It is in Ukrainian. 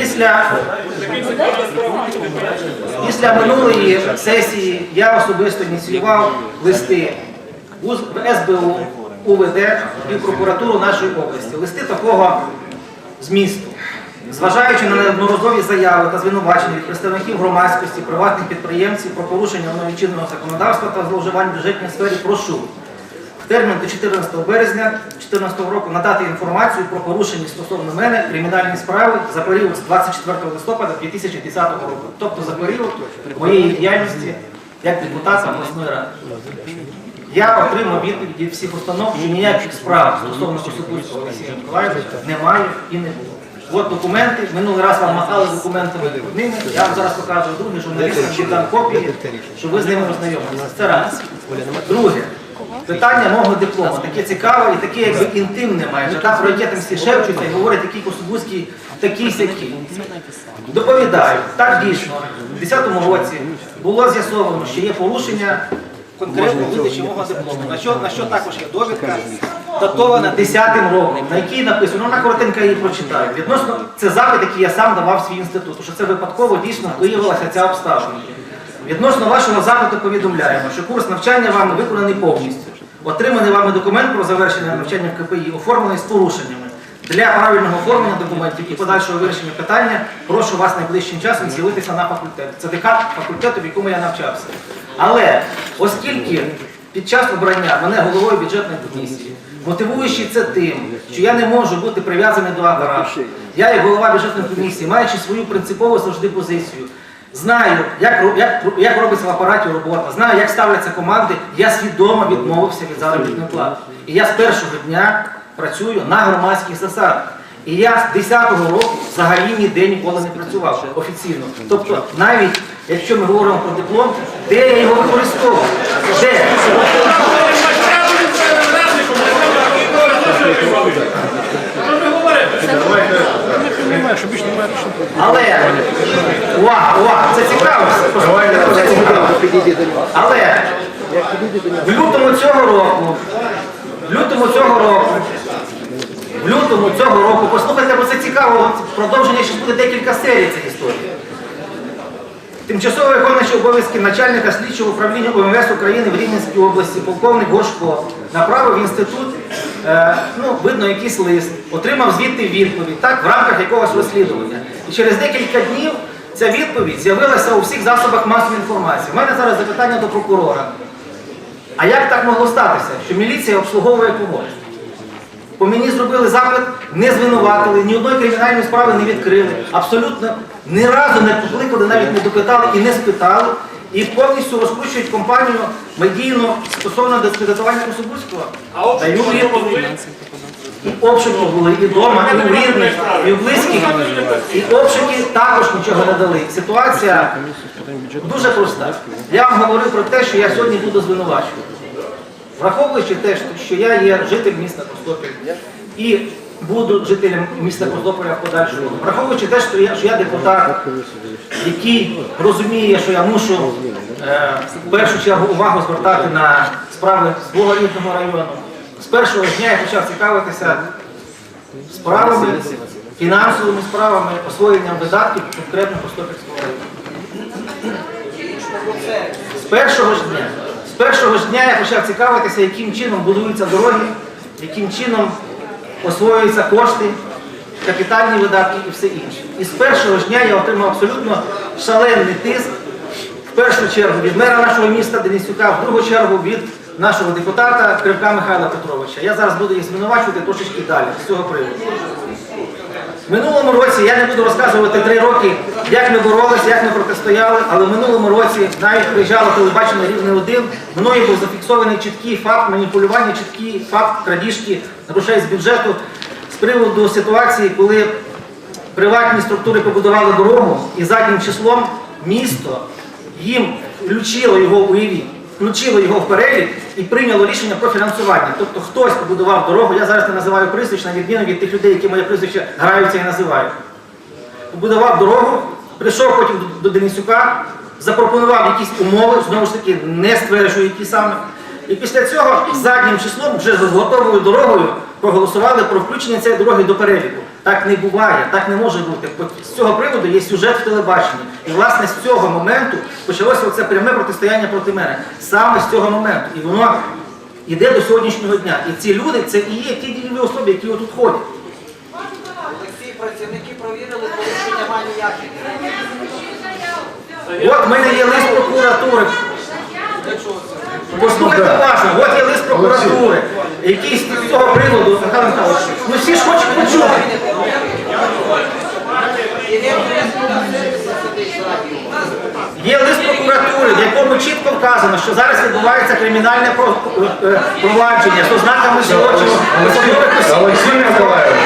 Після, після минулої сесії я особисто ініціював листи в СБУ, УВД і прокуратуру нашої області. Листи такого змісту. Зважаючи на неодноразові заяви та звинувачення від представників громадськості, приватних підприємців про порушення мною законодавства та зловживань в бюджетній сфері, прошу термін до 14 березня 2014 року надати інформацію про порушення стосовно мене кримінальні справи за період з 24 листопада 2010 року, тобто за період моєї діяльності як депутата обласної ради. Я отримав відповіді всіх установ, що ніяких справ стосовно Косопульського Олексія Миколаївича немає і не було. От документи, минулий раз вам махали документами ними, я вам зараз покажу друге, журналістам ще дам копії, щоб ви з ними познайомилися. Це раз. Друге. Питання мого диплому таке цікаве і таке якби інтимне майже, так, про яке там всі шепчуться і говорять, який Кособузький такий сякий. Доповідаю, так дійсно, у 2010 році було з'ясовано, що є порушення конкретно видачі мого диплому, на що, на що також є довідка, датована 10-м роком, на якій написано, ну, на коротенько її прочитаю. Відносно, це запит, який я сам давав в свій інститут, тому що це випадково дійсно виявилася ця обставина. Відносно вашого запиту повідомляємо, що курс навчання вами виконаний повністю. Отриманий вами документ про завершення навчання в КПІ оформлений з порушеннями. Для правильного оформлення документів і подальшого вирішення питання прошу вас найближчим часом з'явитися на факультет. Це декан факультету, в якому я навчався. Але оскільки під час обрання мене головою бюджетної комісії, мотивуючи це тим, що я не можу бути прив'язаний до апарату, я як голова бюджетної комісії, маючи свою принципову завжди позицію, знаю, як, як, як робиться в апараті робота, знаю, як ставляться команди, я свідомо відмовився від заробітної плати. І я з першого дня працюю на громадських засадах. І я з 10-го року взагалі ніде ніколи не працював офіційно. Тобто, навіть якщо ми говоримо про диплом, де я його використовував? Де? Але увага, увага, це цікаво. Це цікаво. Але в лютому цього року, в лютому цього року, в лютому цього року, послухайте, бо це цікаво, продовження ще буде декілька серій цієї історії. Тимчасово виконуючий обов'язки начальника слідчого управління ОМВС України в Рівненській області, полковник Горшко, направив в інститут, е, ну, видно, якийсь лист, отримав звідти відповідь, так, в рамках якогось розслідування. І через декілька днів ця відповідь з'явилася у всіх засобах масової інформації. У мене зараз запитання до прокурора. А як так могло статися, що міліція обслуговує когось? По мені зробили запит, не звинуватили, ні одної кримінальної справи не відкрили. Абсолютно ні разу не покликали, навіть не допитали і не спитали. І повністю розкручують компанію медійно стосовно дискредитування. Даю відповідь. І обшуки були і вдома, і у рідних, і в близьких. І обшуки нічого не дали. Ситуація дуже проста. Я вам говорив про те, що я сьогодні буду звинувачувати. Враховуючи те, що я є житель міста Костопіль і буду жителем міста Костопіля в подальшому, враховуючи те, що я, що я депутат, який розуміє, що я мушу е, в першу чергу увагу звертати на справи свого рідного району, з першого дня я почав цікавитися справами, фінансовими справами, освоєнням видатків конкретно Костопільського району. З першого. З першого ж дня я почав цікавитися, яким чином будуються дороги, яким чином освоюються кошти, капітальні видатки і все інше. І з першого ж дня я отримав абсолютно шалений тиск, в першу чергу від мера нашого міста Денисюка, в другу чергу від нашого депутата Кривка Михайла Петровича. Я зараз буду їх звинувачувати трошечки далі з цього приводу. Минулому році я не буду розказувати три роки, як ми боролися, як ми протистояли, але в минулому році навіть приїжджало телебачення рівне один, мною був зафіксований чіткий факт маніпулювання, чіткий факт крадіжки грошей з бюджету з приводу ситуації, коли приватні структури побудували дорогу і заднім числом місто їм включило його уявіть, включило його в перелік і прийняло рішення про фінансування. Тобто хтось побудував дорогу, я зараз не називаю прізвищ, на відміну від тих людей, які моє прізвище граються і називають. Побудував дорогу, прийшов потім до Денисюка, запропонував якісь умови, знову ж таки, не стверджую, які саме. І після цього заднім числом, вже з готовою дорогою, проголосували про включення цієї дороги до переліку. Так не буває, так не може бути. З цього приводу є сюжет в телебаченні. І власне з цього моменту почалося оце пряме протистояння проти мене. Саме з цього моменту. І воно йде до сьогоднішнього дня. І ці люди це і є ті дієві особи, які отут ходять. Олексій, працівники провірили, порушень немає ніяких. От в мене є лист прокуратури. Послухайте уважно, от є лист прокуратури, який з цього приводу, Михайло Михайлович, ну всі ж хочуть почути. Є лист прокуратури, в якому чітко вказано, що зараз відбувається кримінальне е, провадження з ознаками злочину. Олексій Миколаївич.